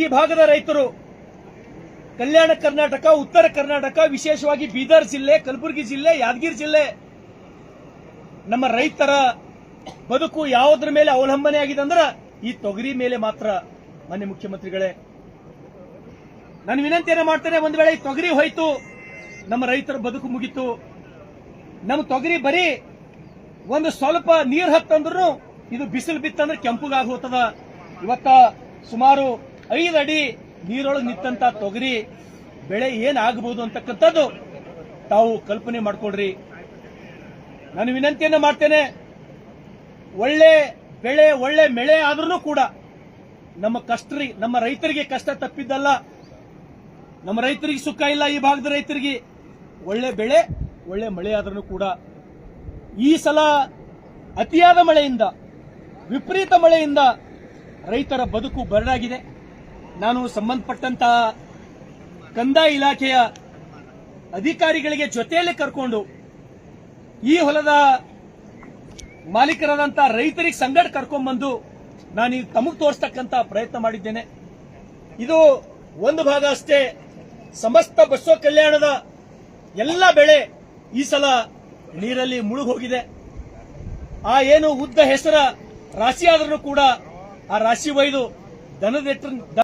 ಈ ಭಾಗದ ರೈತರು ಕಲ್ಯಾಣ ಕರ್ನಾಟಕ, ಉತ್ತರ ಕರ್ನಾಟಕ, ವಿಶೇಷವಾಗಿ ಬೀದರ್ ಜಿಲ್ಲೆ, ಕಲಬುರಗಿ ಜಿಲ್ಲೆ, ಯಾದಗಿರಿ ಜಿಲ್ಲೆ, ನಮ್ಮ ರೈತರ ಬದುಕು ಯಾವುದ್ರ ಮೇಲೆ ಅವಲಂಬನೆ ಆಗಿದೆ ಅಂದ್ರೆ ಈ ತೊಗರಿ ಮೇಲೆ ಮಾತ್ರ. ಮಾನ್ಯ ಮುಖ್ಯಮಂತ್ರಿಗಳೇ, ನಾನು ವಿನಂತಿಯನ್ನು ಮಾಡ್ತೇನೆ, ಒಂದು ವೇಳೆ ತೊಗರಿ ಹೋಯ್ತು, ನಮ್ಮ ರೈತರ ಬದುಕು ಮುಗಿತು. ನಮ್ಮ ತೊಗರಿ ಬರೀ ಒಂದು ಸ್ವಲ್ಪ ನೀರು ಹತ್ತಂದ್ರೂ ಇದು ಬಿಸಿಲು ಬಿತ್ತಂದ್ರೆ ಕೆಂಪುಗಾಗಿ ಹೋಗ್ತದ. ಇವತ್ತ ಸುಮಾರು ಐದು ಅಡಿ ನೀರೊಳಗೆ ನಿಂತಂತ ತೊಗರಿ ಬೆಳೆ ಏನಾಗಬಹುದು ಅಂತಕ್ಕಂಥದ್ದು ತಾವು ಕಲ್ಪನೆ ಮಾಡಿಕೊಡ್ರಿ ನಾನು ವಿನಂತಿಯನ್ನು ಮಾಡ್ತೇನೆ, ಒಳ್ಳೆ ಬೆಳೆ, ಒಳ್ಳೆ ಮಳೆ ಆದ್ರೂ ಕೂಡ ನಮ್ಮ ಕಷ್ಟರಿ, ನಮ್ಮ ರೈತರಿಗೆ ಕಷ್ಟ ತಪ್ಪಿದ್ದಲ್ಲ, ನಮ್ಮ ರೈತರಿಗೆ ಸುಖ ಇಲ್ಲ ಈ ಭಾಗದ ರೈತರಿಗೆ, ಒಳ್ಳೆ ಬೆಳೆ, ಒಳ್ಳೆ ಮಳೆ ಆದ್ರೂ ಕೂಡ ಈ ಸಲ ಅತಿಯಾದ ಮಳೆಯಿಂದ, ವಿಪರೀತ ಮಳೆಯಿಂದ ರೈತರ ಬದುಕು ಬರಡಾಗಿದೆ. ನಾನು ಸಂಬಂಧಪಟ್ಟಂತ ಕಂದಾಯ ಇಲಾಖೆಯ ಅಧಿಕಾರಿಗಳಿಗೆ ಜೊತೆಯಲ್ಲಿ ಕರ್ಕೊಂಡು ಈ ಹೊಲದ ಮಾಲೀಕರಾದಂತಹ ರೈತರಿಗೆ ಸಂಗಡ ಕರ್ಕೊಂಡ್ಬಂದು ನಾನು ತಮಗ್ ತೋರಿಸ್ತಕ್ಕಂತ ಪ್ರಯತ್ನ ಮಾಡಿದ್ದೇನೆ. ಇದು ಒಂದು ಭಾಗ ಅಷ್ಟೇ. ಸಮಸ್ತ ಬಸವ ಕಲ್ಯಾಣದ ಎಲ್ಲ ಬೆಳೆ ಈ ಸಲ ನೀರಲ್ಲಿ ಮುಳುಗೋಗಿದೆ. ಆ ಏನು ಉದ್ದ ಹೆಸರ ರಾಶಿ ಆದ್ರೂ ಕೂಡ ಆ ರಾಶಿ ಒಯ್ದು ದನದ